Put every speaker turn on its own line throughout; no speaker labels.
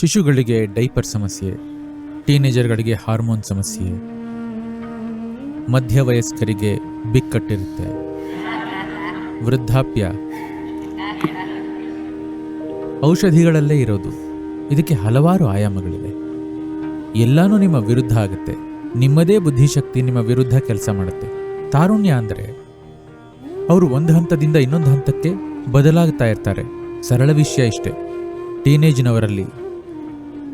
ಶಿಶುಗಳಿಗೆ diaper ಸಮಸ್ಯೆ, ಟೀನೇಜರ್ಗಳಿಗೆ hormone ಸಮಸ್ಯೆ, ಮಧ್ಯವಯಸ್ಕರಿಗೆ ಬಿಕ್ಕಟ್ಟಿರುತ್ತೆ. ವೃದ್ಧಾಪ್ಯ. ಔಷಧಿಗಳಲ್ಲೇ ಇರೋದು. ಇದಕ್ಕೆ ಹಲವಾರು ಆಯಾಮಗಳಿವೆ. ಎಲ್ಲಾನೂ ನಿಮ್ಮ ವಿರುದ್ಧ ಆಗುತ್ತೆ. ನಿಮ್ಮದೇ ಬುದ್ಧಿಶಕ್ತಿ ನಿಮ್ಮ ವಿರುದ್ಧ ಕೆಲಸ ಮಾಡುತ್ತೆ. ತಾರುಣ್ಯ ಅಂದರೆ, ಅವರು ಒಂದು ಹಂತದಿಂದ ಇನ್ನೊಂದು ಹಂತಕ್ಕೆ ಬದಲಾಗ್ತಾ ಇರ್ತಾರೆ. ಸರಳ ವಿಷಯ ಇಷ್ಟೇ. ಟೀನೇಜ್ನವರಲ್ಲಿ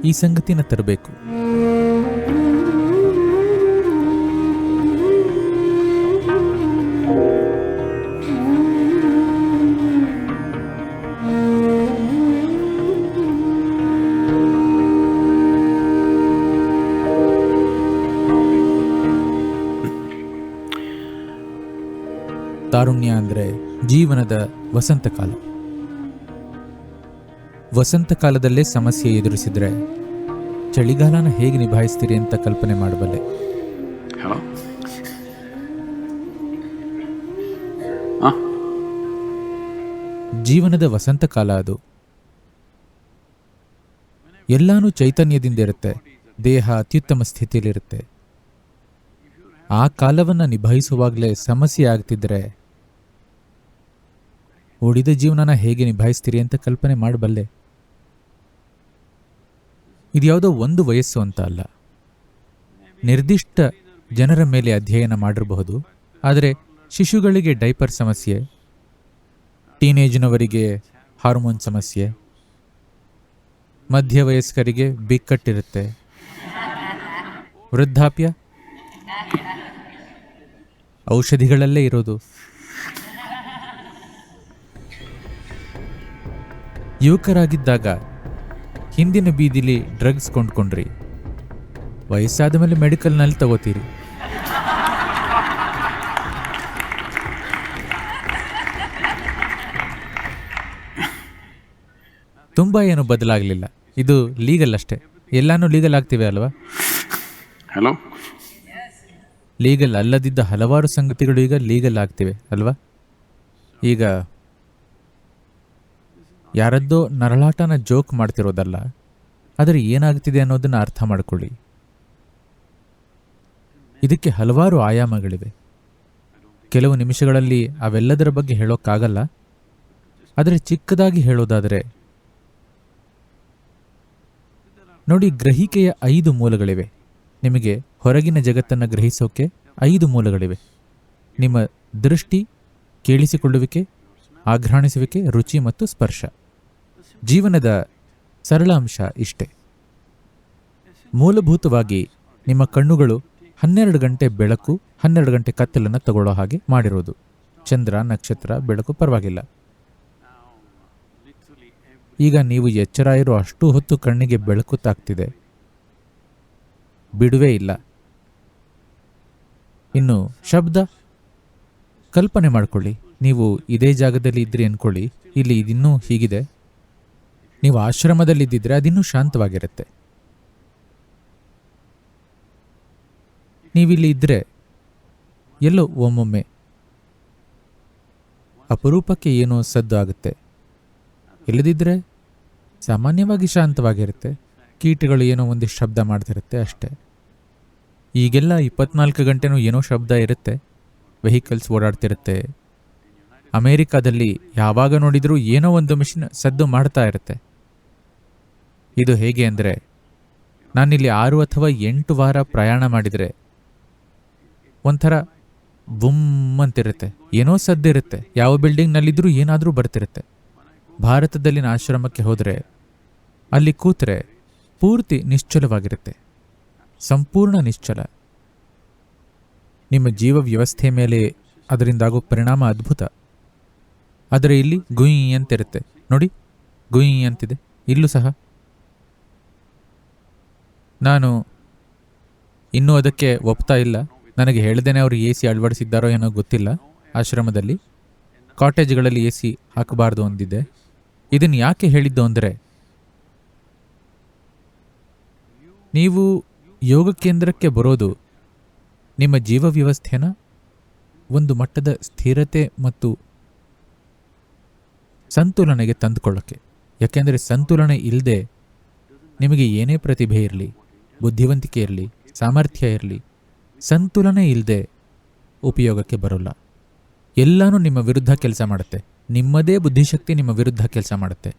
ಈ ಸಂಗತಿನ ತರಬೇಕು. ತಾರುಣ್ಯ ಅಂದರೆ ಜೀವನದ ವಸಂತಕಾಲ ವಸಂತಕಾಲದಲ್ಲೇ ಸಮಸ್ಯೆ ಎದುರಿಸಿದ್ರೆ ಚಳಿಗಾಲನ ಹೇಗೆ ನಿಭಾಯಿಸ್ತೀರಿ ಅಂತ ಕಲ್ಪನೆ ಮಾಡಬಲ್ಲೆ? ಜೀವನದ ವಸಂತ ವಸಂತಕಾಲ ಅದು. ಎಲ್ಲಾನು ಚೈತನ್ಯದಿಂದ ಇರುತ್ತೆ ದೇಹ ಅತ್ಯುತ್ತಮ ಸ್ಥಿತಿಯಲ್ಲಿರುತ್ತೆ. ಆ ಕಾಲವನ್ನು ನಿಭಾಯಿಸುವಾಗಲೇ ಸಮಸ್ಯೆ ಆಗ್ತಿದ್ರೆ ಉಳಿದ ಜೀವನನ ಹೇಗೆ ನಿಭಾಯಿಸ್ತೀರಿ ಅಂತ ಕಲ್ಪನೆ ಮಾಡಬಲ್ಲೆ? ಇದು ಯಾವುದೋ ಒಂದು ವಯಸ್ಸು ಅಂತ ಅಲ್ಲ. ನಿರ್ದಿಷ್ಟ ಜನರ ಮೇಲೆ ಅಧ್ಯಯನ ಮಾಡಿರಬಹುದು. ಆದರೆ ಶಿಶುಗಳಿಗೆ ಡೈಪರ್ ಸಮಸ್ಯೆ, ಟೀನೇಜ್ನವರಿಗೆ ಹಾರ್ಮೋನ್ ಸಮಸ್ಯೆ, ಮಧ್ಯವಯಸ್ಕರಿಗೆ ಬಿಕ್ಕಟ್ಟಿರುತ್ತೆ. ವೃದ್ಧಾಪ್ಯ? ಔಷಧಿಗಳಲ್ಲೇ ಇರೋದು. ಯುವಕರಾಗಿದ್ದಾಗ ಹಿಂದಿನ ಬೀದಿಲಿ ಡ್ರಗ್ಸ್ ಕೊಂಡ್ಕೊಂಡ್ರಿ. ವಯಸ್ಸಾದ ಮೇಲೆ ಮೆಡಿಕಲ್ನಲ್ಲಿ ತಗೋತೀರಿ. ತುಂಬ ಏನು ಬದಲಾಗಲಿಲ್ಲ. ಇದು ಲೀಗಲ್ ಅಷ್ಟೇ. ಎಲ್ಲಾನು ಲೀಗಲ್ ಆಗ್ತಿವೆ ಅಲ್ವಾ?
ಹಲೋ?
ಲೀಗಲ್ ಅಲ್ಲದಿದ್ದ ಹಲವಾರು ಸಂಗತಿಗಳು ಈಗ ಲೀಗಲ್ ಆಗ್ತಿವೆ ಅಲ್ವಾ? ಈಗ ಯಾರದ್ದೋ ನರಳಾಟನ ಜೋಕ್ ಮಾಡ್ತಿರೋದಲ್ಲ, ಆದರೆ ಏನಾಗ್ತಿದೆ ಅನ್ನೋದನ್ನ ಅರ್ಥ ಮಾಡಿಕೊಳ್ಳಿ. ಇದಕ್ಕೆ ಹಲವಾರು ಆಯಾಮಗಳಿವೆ. ಕೆಲವು ನಿಮಿಷಗಳಲ್ಲಿ ಅವೆಲ್ಲದರ ಬಗ್ಗೆ ಹೇಳೋಕ್ಕಾಗಲ್ಲ, ಆದರೆ ಚಿಕ್ಕದಾಗಿ ಹೇಳೋದಾದರೆ, ನೋಡಿ ಗ್ರಹಿಕೆಯ ಐದು ಮೂಲಗಳಿವೆ. ನಿಮಗೆ ಹೊರಗಿನ ಜಗತ್ತನ್ನು ಗ್ರಹಿಸೋಕೆ ಐದು ಮೂಲಗಳಿವೆ. ನಿಮ್ಮ ದೃಷ್ಟಿ, ಕೇಳಿಸಿಕೊಳ್ಳುವಿಕೆ, ಆಘ್ರಾಣಿಸುವಿಕೆ, ರುಚಿ ಮತ್ತು ಸ್ಪರ್ಶ. ಜೀವನದ ಸರಳ ಅಂಶ ಇಷ್ಟೇ. ಮೂಲಭೂತವಾಗಿ ನಿಮ್ಮ ಕಣ್ಣುಗಳು ಹನ್ನೆರಡು ಗಂಟೆ ಬೆಳಕು, ಹನ್ನೆರಡು ಗಂಟೆ ಕತ್ತಲನ್ನು ತಗೊಳ್ಳೋ ಹಾಗೆ ಮಾಡಿರೋದು. ಚಂದ್ರ, ನಕ್ಷತ್ರ, ಬೆಳಕು ಪರವಾಗಿಲ್ಲ. ಈಗ ನೀವು ಎಚ್ಚರ ಇರೋ ಅಷ್ಟು ಹೊತ್ತು ಕಣ್ಣಿಗೆ ಬೆಳಕು ತಾಗ್ತಿದೆ ಬಿಡುವೇ ಇಲ್ಲ. ಇನ್ನು ಶಬ್ದ? ಕಲ್ಪನೆ ಮಾಡಿಕೊಳ್ಳಿ. ನೀವು ಇದೇ ಜಾಗದಲ್ಲಿ ಇದ್ರಿ ಅಂದ್ಕೊಳ್ಳಿ ಇಲ್ಲಿ ಇದಿನ್ನೂ ಹೀಗಿದೆ. ನೀವು ಆಶ್ರಮದಲ್ಲಿದ್ದಿದ್ರೆ ಅದಿನ್ನೂ ಶಾಂತವಾಗಿರುತ್ತೆ. ನೀವಿಲ್ಲಿ ಇದ್ರೆ ಎಲ್ಲೋ ಒಮ್ಮೊಮ್ಮೆ ಅಪರೂಪಕ್ಕೆ ಏನೋ ಸದ್ದು ಆಗುತ್ತೆ. ಇಲ್ಲದಿದ್ದರೆ ಸಾಮಾನ್ಯವಾಗಿ ಶಾಂತವಾಗಿರುತ್ತೆ. ಕೀಟಗಳು ಏನೋ ಒಂದು ಶಬ್ದ ಮಾಡ್ತಿರುತ್ತೆ ಅಷ್ಟೇ. ಈಗೆಲ್ಲ ಇಪ್ಪತ್ನಾಲ್ಕು ಗಂಟೆನೂ ಏನೋ ಶಬ್ದ ಇರುತ್ತೆ. ವೆಹಿಕಲ್ಸ್ ಓಡಾಡ್ತಿರುತ್ತೆ. ಅಮೇರಿಕಾದಲ್ಲಿ ಯಾವಾಗ ನೋಡಿದರೂ ಏನೋ ಒಂದು ಮಿಷಿನ್ ಸದ್ದು ಮಾಡ್ತಾ ಇರುತ್ತೆ. ಇದು ಹೇಗೆ ಅಂದರೆ, ನಾನಿಲ್ಲಿ ಆರು ಅಥವಾ ಎಂಟು ವಾರ ಪ್ರಯಾಣ ಮಾಡಿದರೆ, ಒಂಥರ ಬುಮ್ ಅಂತಿರುತ್ತೆ. ಏನೋ ಸದ್ದಿರುತ್ತೆ. ಯಾವ ಬಿಲ್ಡಿಂಗ್ನಲ್ಲಿದ್ದರೂ ಏನಾದರೂ ಬರ್ತಿರುತ್ತೆ. ಭಾರತದಲ್ಲಿನ ಆಶ್ರಮಕ್ಕೆ ಹೋದರೆ, ಅಲ್ಲಿ ಕೂತರೆ ಪೂರ್ತಿ ನಿಶ್ಚಲವಾಗಿರುತ್ತೆ. ಸಂಪೂರ್ಣ ನಿಶ್ಚಲ. ನಿಮ್ಮ ಜೀವ ವ್ಯವಸ್ಥೆ ಮೇಲೆ ಅದರಿಂದಾಗೋ ಪರಿಣಾಮ ಅದ್ಭುತ. ಆದರೆ ಇಲ್ಲಿ ಗುಯಿ ಅಂತಿರುತ್ತೆ. ನೋಡಿ, ಗುಯಿ ಅಂತಿದೆ. ಇಲ್ಲೂ ಸಹ ನಾನು ಇನ್ನೂ ಅದಕ್ಕೆ ಒಪ್ತಾ ಇಲ್ಲ. ನನಗೆ ಹೇಳ್ದೇನೆ ಅವರು ಎ ಸಿ ಅಳವಡಿಸಿದ್ದಾರೋ ಏನೋ ಗೊತ್ತಿಲ್ಲ. ಆಶ್ರಮದಲ್ಲಿ ಕಾಟೇಜ್ಗಳಲ್ಲಿ ಎ ಸಿ ಹಾಕಬಾರ್ದು ಅಂದಿದ್ದೆ. ಇದನ್ನು ಯಾಕೆ ಹೇಳಿದ್ದು ಅಂದರೆ, ನೀವು ಯೋಗ ಕೇಂದ್ರಕ್ಕೆ ಬರೋದು ನಿಮ್ಮ ಜೀವ ವ್ಯವಸ್ಥೆನ ಒಂದು ಮಟ್ಟದ ಸ್ಥಿರತೆ ಮತ್ತು ಸಂತುಲನೆಗೆ ತಂದುಕೊಳ್ಳೋಕ್ಕೆ. ಯಾಕೆಂದರೆ ಸಂತುಲನೆ ಇಲ್ಲದೆ ನಿಮಗೆ ಏನೇ ಪ್ರತಿಭೆ ಇರಲಿ ಬುದ್ಧಿವಂತಿಕೆ ಇರಲಿ, ಸಾಮರ್ಥ್ಯ ಇರಲಿ, ಸಂತುಲನ ಇಲ್ಲದೆ ಉಪಯೋಗಕ್ಕೆ ಬರೋಲ್ಲ. ಎಲ್ಲನೂ ನಿಮ್ಮ ವಿರುದ್ಧ ಕೆಲಸ ಮಾಡುತ್ತೆ. ನಿಮ್ಮದೇ ಬುದ್ಧಿಶಕ್ತಿ ನಿಮ್ಮ ವಿರುದ್ಧ ಕೆಲಸ ಮಾಡುತ್ತೆ.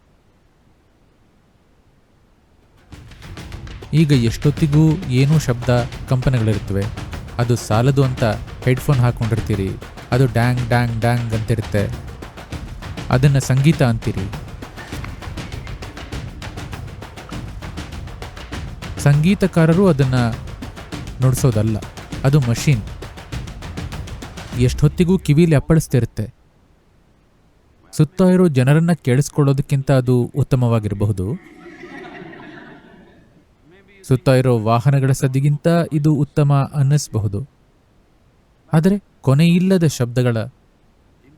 ಈಗ ಎಷ್ಟೊತ್ತಿಗೂ ಏನೂ ಶಬ್ದ ಕಂಪನಗಳಿರ್ತವೆ ಅದು ಸಾಲದು ಅಂತ ಹೆಡ್ಫೋನ್ ಹಾಕೊಂಡಿರ್ತೀರಿ. ಅದು ಡ್ಯಾಂಗ್ ಡ್ಯಾಂಗ್ ಡ್ಯಾಂಗ್ ಅಂತಿರುತ್ತೆ. ಅದನ್ನು ಸಂಗೀತ ಅಂತೀರಿ. ಸಂಗೀತಕಾರರು ಅದನ್ನು ನುಡಿಸೋದಲ್ಲ. ಅದು ಮಷೀನ್. ಎಷ್ಟೊತ್ತಿಗೂ ಕಿವಿಲಿ ಅಪ್ಪಳಿಸ್ತಿರುತ್ತೆ. ಸುತ್ತ ಇರೋ ಜನರನ್ನು ಕೇಳಿಸ್ಕೊಳ್ಳೋದಕ್ಕಿಂತ ಅದು ಉತ್ತಮವಾಗಿರಬಹುದು. ಸುತ್ತ ಇರೋ ವಾಹನಗಳ ಸದ್ದಿಗಿಂತ ಇದು ಉತ್ತಮ ಅನ್ನಿಸಬಹುದು. ಆದರೆ ಕೊನೆಯಿಲ್ಲದ ಶಬ್ದಗಳ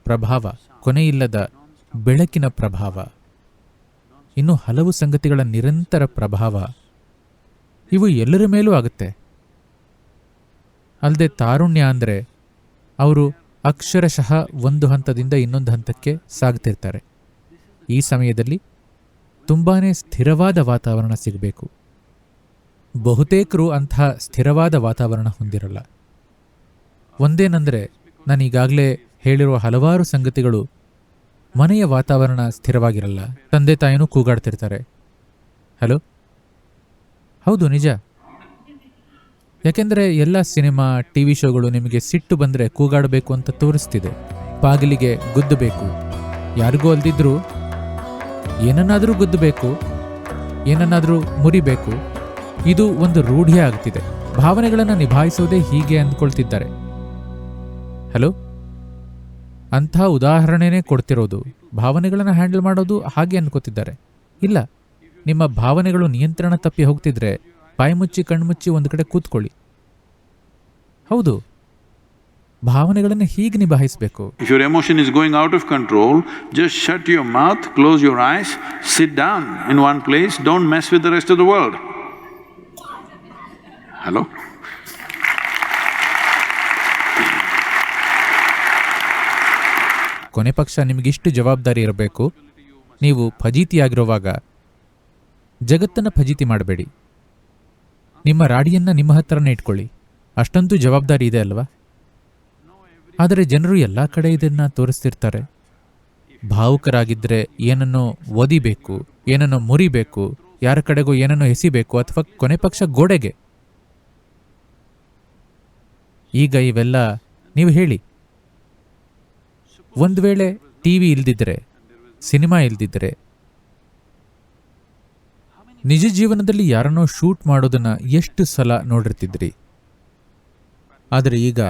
ಪ್ರಭಾವ ಕೊನೆಯಿಲ್ಲದ ಬೆಳಕಿನ ಪ್ರಭಾವ, ಇನ್ನು ಹಲವು ಸಂಗತಿಗಳ ನಿರಂತರ ಪ್ರಭಾವ ಇವು ಎಲ್ಲರ ಮೇಲೂ ಆಗುತ್ತೆ. ಅಲ್ಲದೆ ತಾರುಣ್ಯ ಅಂದರೆ ಅವರು ಅಕ್ಷರಶಃ ಒಂದು ಹಂತದಿಂದ ಇನ್ನೊಂದು ಹಂತಕ್ಕೆ ಸಾಗ್ತಿರ್ತಾರೆ. ಈ ಸಮಯದಲ್ಲಿ ತುಂಬಾ ಸ್ಥಿರವಾದ ವಾತಾವರಣ ಸಿಗಬೇಕು. ಬಹುತೇಕರು ಅಂತಹ ಸ್ಥಿರವಾದ ವಾತಾವರಣ ಹೊಂದಿರಲ್ಲ. ಒಂದೇನೆಂದರೆ ನಾನೀಗಾಗಲೇ ಹೇಳಿರುವ ಹಲವಾರು ಸಂಗತಿಗಳು ಮನೆಯ ವಾತಾವರಣ ಸ್ಥಿರವಾಗಿರಲ್ಲ. ತಂದೆ ತಾಯಿನೂ ಕೂಗಾಡ್ತಿರ್ತಾರೆ. ಹಲೋ? ಹೌದು, ನಿಜ. ಯಾಕೆಂದರೆ ಎಲ್ಲ ಸಿನಿಮಾ ಟಿ ವಿ ಶೋಗಳು ನಿಮಗೆ ಸಿಟ್ಟು ಬಂದರೆ ಕೂಗಾಡಬೇಕು ಅಂತ ತೋರಿಸ್ತಿದೆ. ಬಾಗಿಲಿಗೆ ಗುದ್ದಬೇಕು. ಯಾರಿಗೂ ಅಲ್ದಿದ್ರು ಏನನ್ನಾದರೂ ಗುದ್ದಬೇಕು, ಏನನ್ನಾದರೂ ಮುರಿಬೇಕು. ಇದು ಒಂದು ರೂಢಿಯೇ ಆಗ್ತಿದೆ. ಭಾವನೆಗಳನ್ನು ನಿಭಾಯಿಸೋದೇ ಹೀಗೆ ಅಂದ್ಕೊಳ್ತಿದ್ದಾರೆ. ಹಲೋ? ಅಂಥ ಉದಾಹರಣೆನೇ ಕೊಡ್ತಿರೋದು. ಭಾವನೆಗಳನ್ನು ಹ್ಯಾಂಡಲ್ ಮಾಡೋದು ಹಾಗೆ ಅನ್ಕೋತಿದ್ದಾರೆ. ಇಲ್ಲ. ನಿಮ್ಮ ಭಾವನೆಗಳು ನಿಯಂತ್ರಣ ತಪ್ಪಿ ಹೋಗ್ತಿದ್ರೆ ಬಾಯಿ ಮುಚ್ಚಿ ಕಣ್ಮುಚ್ಚಿ ಒಂದು ಕಡೆ ಕೂತ್ಕೊಳ್ಳಿ. ಹೌದು. ಭಾವನೆಗಳನ್ನು ಹೀಗೆ ನಿಭಾಯಿಸಬೇಕು.
If your emotion is going out of control just shut your mouth, close your eyes, sit down in one place don't mess with the rest of the world. Hello
ಕೊನೆ ಪಕ್ಷ ನಿಮಗಿಷ್ಟು ಜವಾಬ್ದಾರಿ ಇರಬೇಕು. ನೀವು ಫಜೀತಿಯಾಗಿರುವಾಗ ಜಗತ್ತನ್ನು ಫಜೀತಿ ಮಾಡಬೇಡಿ. ನಿಮ್ಮ ರಾಡಿಯನ್ನು ನಿಮ್ಮ ಹತ್ತಿರನೇ ಇಟ್ಕೊಳ್ಳಿ. ಅಷ್ಟಂತೂ ಜವಾಬ್ದಾರಿ ಇದೆ ಅಲ್ವಾ? ಆದರೆ ಜನರು ಎಲ್ಲ ಕಡೆ ಇದನ್ನು ತೋರಿಸ್ತಿರ್ತಾರೆ. ಭಾವುಕರಾಗಿದ್ದರೆ ಏನನ್ನೋ ಒದಿಬೇಕು ಏನನ್ನೋ ಮುರಿಬೇಕು, ಯಾರ ಕಡೆಗೂ ಏನನ್ನೋ ಎಸಿಬೇಕು ಅಥವಾ ಕೊನೆ ಪಕ್ಷ ಗೋಡೆಗೆ? ಈಗ ಇವೆಲ್ಲ ನೀವು ಹೇಳಿ. ಒಂದು ವೇಳೆ ಟಿ ವಿ ಇಲ್ದಿದ್ರೆ, ಸಿನಿಮಾ ಇಲ್ದಿದ್ರೆ ನಿಜ ಜೀವನದಲ್ಲಿ ಯಾರನ್ನೋ ಶೂಟ್ ಮಾಡೋದನ್ನ ಎಷ್ಟು ಸಲ ನೋಡಿರ್ತಿದ್ರಿ? ಆದರೆ ಈಗ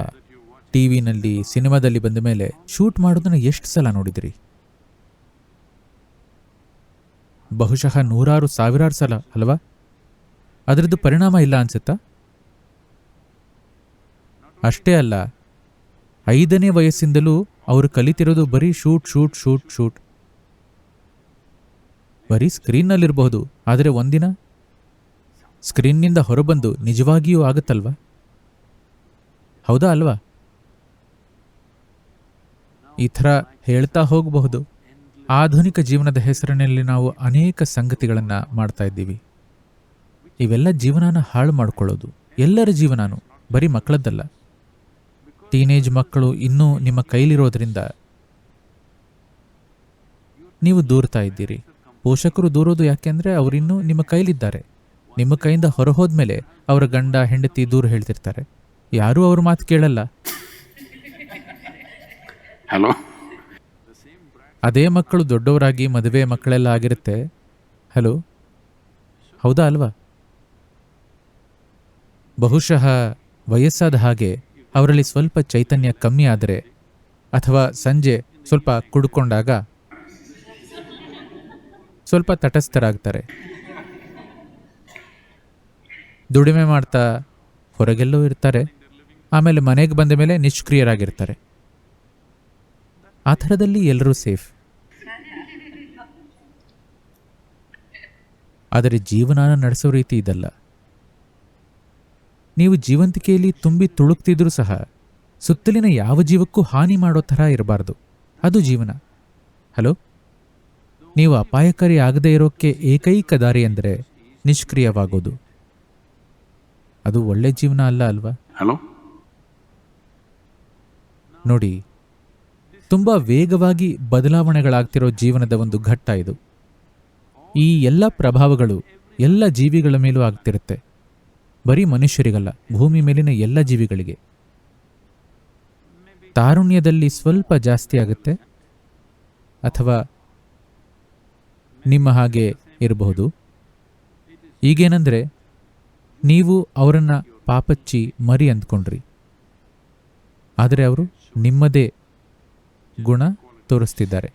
ಟಿ ವಿನಲ್ಲಿ ಸಿನಿಮಾದಲ್ಲಿ ಬಂದ ಮೇಲೆ ಶೂಟ್ ಮಾಡೋದನ್ನ ಎಷ್ಟು ಸಲ ನೋಡಿದ್ರಿ? ಬಹುಶಃ ನೂರಾರು, ಸಾವಿರಾರು ಸಲ, ಅಲ್ವಾ? ಅದರದ್ದು ಪರಿಣಾಮ ಇಲ್ಲ ಅನ್ಸುತ್ತಾ? ಅಷ್ಟೇ ಅಲ್ಲ, ಐದನೇ ವಯಸ್ಸಿಂದಲೂ ಅವರು ಕಲಿತಿರೋದು ಬರೀ ಶೂಟ್ ಶೂಟ್ ಶೂಟ್ ಶೂಟ್. ಬರೀ ಸ್ಕ್ರೀನ್ನಲ್ಲಿರಬಹುದು, ಆದರೆ ಒಂದಿನ ಸ್ಕ್ರೀನ್ನಿಂದ ಹೊರಬಂದು ನಿಜವಾಗಿಯೂ ಆಗುತ್ತಲ್ವಾ? ಹೌದಾ ಅಲ್ವಾ? ಈ ಥರ ಹೇಳ್ತಾ ಹೋಗಬಹುದು. ಆಧುನಿಕ ಜೀವನದ ಹೆಸರಿನಲ್ಲಿ ನಾವು ಅನೇಕ ಸಂಗತಿಗಳನ್ನು ಮಾಡ್ತಾ ಇದ್ದೀವಿ. ಇವೆಲ್ಲ ಜೀವನನ ಹಾಳು ಮಾಡ್ಕೊಳ್ಳೋದು. ಎಲ್ಲರ ಜೀವನಾನು, ಬರೀ ಮಕ್ಕಳದ್ದಲ್ಲ ಟೀನೇಜ್ ಮಕ್ಕಳು ಇನ್ನೂ ನಿಮ್ಮ ಕೈಲಿರೋದ್ರಿಂದ ನೀವು ದೂರ್ತಾ ಇದ್ದೀರಿ. ಪೋಷಕರು ದೂರೋದು ಯಾಕೆಂದ್ರೆ ಅವರಿನ್ನೂ ನಿಮ್ಮ ಕೈಲಿದ್ದಾರೆ. ನಿಮ್ಮ ಕೈಯಿಂದ ಹೊರಹೋದ್ಮೇಲೆ ಅವರ ಗಂಡ ಹೆಂಡತಿ ದೂರ ಹೇಳ್ತಿರ್ತಾರೆ. ಯಾರೂ ಅವ್ರ ಮಾತು ಕೇಳಲ್ಲ.
ಹಲೋ.
ಅದೇ ಮಕ್ಕಳು ದೊಡ್ಡವರಾಗಿ ಮದುವೆ ಮಕ್ಕಳೆಲ್ಲ ಆಗಿರುತ್ತೆ. ಹಲೋ. ಹೌದಾ ಅಲ್ವಾ? ಬಹುಶಃ ವಯಸ್ಸಾದ ಹಾಗೆ ಅವರಲ್ಲಿ ಸ್ವಲ್ಪ ಚೈತನ್ಯ ಕಮ್ಮಿ ಆದರೆ ಅಥವಾ ಸಂಜೆ ಸ್ವಲ್ಪ ಕುಡ್ಕೊಂಡಾಗ ಸ್ವಲ್ಪ ತಟಸ್ಥರಾಗ್ತಾರೆ. ದುಡಿಮೆ ಮಾಡ್ತಾ ಹೊರಗೆಲ್ಲೂ ಇರ್ತಾರೆ. ಆಮೇಲೆ ಮನೆಗೆ ಬಂದ ಮೇಲೆ ನಿಷ್ಕ್ರಿಯರಾಗಿರ್ತಾರೆ. ಆ ಥರದಲ್ಲಿ ಎಲ್ಲರೂ ಸೇಫ್. ಆದರೆ ಜೀವನಾನ ನಡೆಸೋ ರೀತಿ ಇದಲ್ಲ. ನೀವು ಜೀವಂತಿಕೆಯಲ್ಲಿ ತುಂಬಿ ತುಳುಕ್ತಿದ್ರೂ ಸಹ ಸುತ್ತಲಿನ ಯಾವ ಜೀವಕ್ಕೂ ಹಾನಿ ಮಾಡೋ ಥರ ಇರಬಾರ್ದು. ಅದು ಜೀವನ. ಹಲೋ? ನೀವು ಅಪಾಯಕಾರಿ ಆಗದೇ ಇರೋಕ್ಕೆ ಏಕೈಕ ದಾರಿ ಅಂದರೆ ನಿಷ್ಕ್ರಿಯವಾಗೋದು. ಅದು ಒಳ್ಳೆ ಜೀವನ ಅಲ್ಲ ಅಲ್ವಾ?
ಹಲೋ?
ನೋಡಿ ತುಂಬ ವೇಗವಾಗಿ ಬದಲಾವಣೆಗಳಾಗ್ತಿರೋ ಜೀವನದ ಒಂದು ಘಟ್ಟ ಇದು. ಈ ಎಲ್ಲ ಪ್ರಭಾವಗಳು ಎಲ್ಲ ಜೀವಿಗಳ ಮೇಲೂ ಆಗ್ತಿರುತ್ತೆ. ಬರೀ ಮನುಷ್ಯರಿಗಲ್ಲ ಭೂಮಿ ಮೇಲಿನ ಎಲ್ಲ ಜೀವಿಗಳಿಗೆ. ತಾರುಣ್ಯದಲ್ಲಿ ಸ್ವಲ್ಪ ಜಾಸ್ತಿ ಆಗುತ್ತೆ? ಅಥವಾ ನಿಮ್ಮ ಹಾಗೆ ಇರಬಹುದು. ಈಗೇನೆಂದರೆ, ನೀವು ಅವರನ್ನು ಪಾಪಚ್ಚಿ ಮರಿ ಅಂದ್ಕೊಂಡ್ರಿ. ಆದರೆ ಅವರು ನಿಮ್ಮದೇ ಗುಣ ತೋರಿಸ್ತಿದ್ದಾರೆ.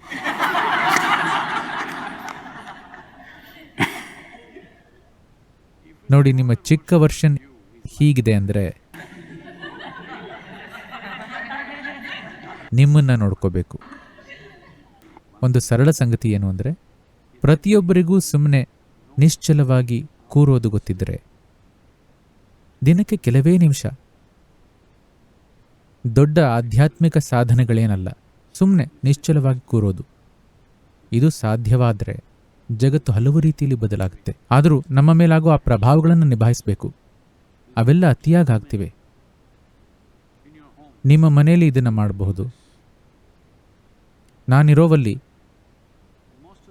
ನೋಡಿ, ನಿಮ್ಮ ಚಿಕ್ಕ ವರ್ಷನ್ ಹೀಗಿದೆ ಅಂದರೆ, ನಿಮ್ಮನ್ನ ನೋಡ್ಕೋಬೇಕು. ಒಂದು ಸರಳ ಸಂಗತಿ ಏನು ಅಂದರೆ ಪ್ರತಿಯೊಬ್ಬರಿಗೂ ಸುಮ್ಮನೆ ನಿಶ್ಚಲವಾಗಿ ಕೂರೋದು ಗೊತ್ತಿದ್ದರೆ. ದಿನಕ್ಕೆ ಕೆಲವೇ ನಿಮಿಷ. ದೊಡ್ಡ ಆಧ್ಯಾತ್ಮಿಕ ಸಾಧನೆಗಳೇನಲ್ಲ ಸುಮ್ಮನೆ ನಿಶ್ಚಲವಾಗಿ ಕೂರೋದು. ಇದು ಸಾಧ್ಯವಾದರೆ ಜಗತ್ತು ಹಲವು ರೀತಿಯಲ್ಲಿ ಬದಲಾಗುತ್ತೆ. ಆದರೂ ನಮ್ಮ ಮೇಲಾಗೋ ಆ ಪ್ರಭಾವಗಳನ್ನು ನಿಭಾಯಿಸಬೇಕು. ಅವೆಲ್ಲ ಅತಿಯಾಗಿ ಆಗ್ತಿವೆ ನಿಮ್ಮ ಮನೆಯಲ್ಲಿ ಇದನ್ನು ಮಾಡಬಹುದು. ನಾನಿರೋವಲ್ಲಿ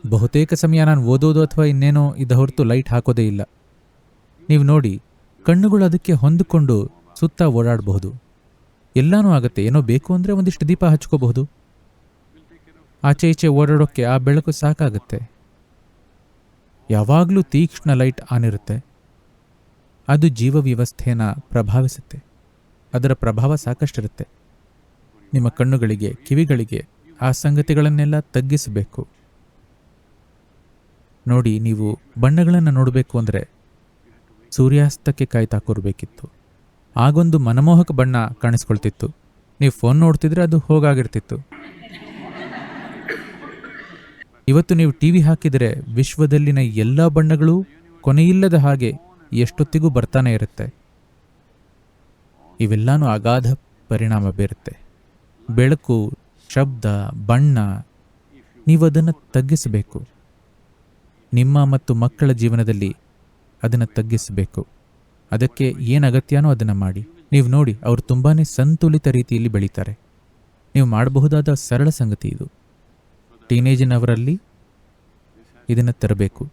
ಬಹುತೇಕ ಸಮಯ ನಾನು ಓದೋದು ಅಥವಾ ಇನ್ನೇನೋ ಇದ್ದ ಹೊರತು ಲೈಟ್ ಹಾಕೋದೇ ಇಲ್ಲ. ನೀವು ನೋಡಿ, ಕಣ್ಣುಗಳು ಅದಕ್ಕೆ ಹೊಂದಿಕೊಂಡು ಸುತ್ತ ಓಡಾಡಬಹುದು. ಎಲ್ಲನೂ ಆಗುತ್ತೆ, ಏನೋ ಬೇಕು ಅಂದರೆ ಒಂದಿಷ್ಟು ದೀಪ ಹಚ್ಕೋಬಹುದು. ಆಚೆ ಈಚೆ ಓಡಾಡೋಕ್ಕೆ ಆ ಬೆಳಕು ಸಾಕಾಗುತ್ತೆ. ಯಾವಾಗಲೂ ತೀಕ್ಷ್ಣ ಲೈಟ್ ಆನ್ ಇರುತ್ತೆ. ಅದು ಜೀವ ವ್ಯವಸ್ಥೆನ ಪ್ರಭಾವಿಸುತ್ತೆ. ಅದರ ಪ್ರಭಾವ ಸಾಕಷ್ಟಿರುತ್ತೆ. ನಿಮ್ಮ ಕಣ್ಣುಗಳಿಗೆ, ಕಿವಿಗಳಿಗೆ ಆ ಸಂಗತಿಗಳನ್ನೆಲ್ಲ ತಗ್ಗಿಸಬೇಕು. ನೋಡಿ, ನೀವು ಬಣ್ಣಗಳನ್ನು ನೋಡಬೇಕು ಅಂದರೆ ಸೂರ್ಯಾಸ್ತಕ್ಕೆ ಕಾಯ್ತಾ ಕೂರಬೇಕಿತ್ತು ಆಗೊಂದು ಮನಮೋಹಕ ಬಣ್ಣ ಕಾಣಿಸ್ಕೊಳ್ತಿತ್ತು. ನೀವು ಫೋನ್ ನೋಡ್ತಿದ್ರೆ ಅದು ಹೋಗಾಗಿರ್ತಿತ್ತು. ಇವತ್ತು ನೀವು ಟಿವಿ ಹಾಕಿದರೆ ವಿಶ್ವದಲ್ಲಿನ ಎಲ್ಲ ಬಣ್ಣಗಳು ಕೊನೆಯಿಲ್ಲದ ಹಾಗೆ ಎಷ್ಟೊತ್ತಿಗೂ ಬರ್ತಾನೆ ಇರುತ್ತೆ. ಇವೆಲ್ಲನೂ ಅಗಾಧ ಪರಿಣಾಮ ಬೀರುತ್ತೆ. ಬೆಳಕು, ಶಬ್ದ, ಬಣ್ಣ ನೀವು ಅದನ್ನು ತಗ್ಗಿಸಬೇಕು. ನಿಮ್ಮ ಮತ್ತು ಮಕ್ಕಳ ಜೀವನದಲ್ಲಿ ಅದನ್ನು ತಗ್ಗಿಸಬೇಕು. ಅದಕ್ಕೆ ಏನು ಅಗತ್ಯನೋ ಅದನ್ನು ಮಾಡಿ. ನೀವು ನೋಡಿ, ಅವರು ತುಂಬಾ ಸಂತುಲಿತ ರೀತಿಯಲ್ಲಿ ಬೆಳೀತಾರೆ. ನೀವು ಮಾಡಬಹುದಾದ ಸರಳ ಸಂಗತಿ ಇದು. ಟೀನೇಜಿನವರಲ್ಲಿ ಇದನ್ನು ತರಬೇಕು.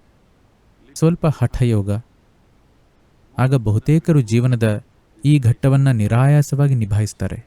ಸ್ವಲ್ಪ ಹಠಯೋಗ. ಆಗ ಬಹುತೇಕರು ಜೀವನದ ಈ ಘಟ್ಟವನ್ನು ನಿರಾಯಾಸವಾಗಿ ನಿಭಾಯಿಸ್ತಾರೆ.